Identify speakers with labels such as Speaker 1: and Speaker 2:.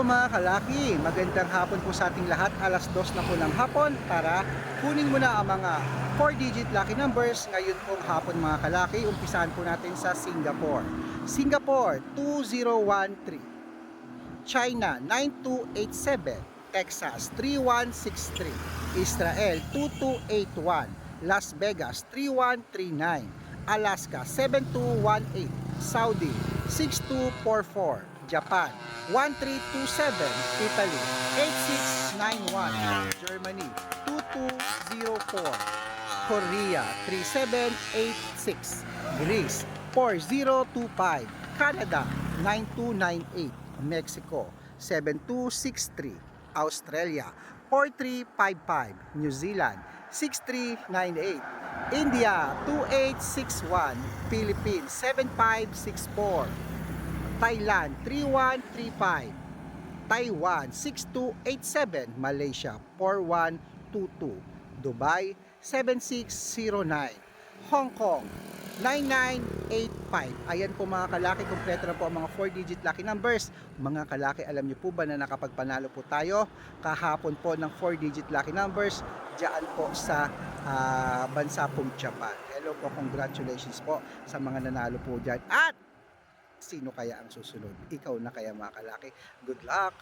Speaker 1: po mga kalaki, magandang hapon po sa ating lahat. Alas dos na po ng hapon. Tara, kunin mo na ang mga 4-digit lucky numbers. Ngayon pong hapon mga kalaki, umpisahan po natin sa Singapore. Singapore 2013, China 9287, Texas 3163, Israel 2281, Las Vegas 3139, Alaska 7218, Saudi 6244, Japan 1327, Italy. 8691, Germany. 2204, Korea. 3786, Greece. 4025, Canada. 9298, Mexico. 7263, Australia. 4355, New Zealand. 6398, India. 2861, Philippines. 7564, Thailand 3135, Taiwan 6287, Malaysia 4122, Dubai 7609, Hong Kong 9985. Ayan po mga kalaki, kompleto na po ang mga 4-digit lucky numbers. Mga kalaki, alam niyo po ba na nakapagpanalo po tayo kahapon po ng 4-digit lucky numbers diyan po sa ah, bansa pong Japan. Hello po, congratulations po sa mga nanalo po diyan. At sino kaya ang susunod? Ikaw na kaya mga kalaki. Good luck!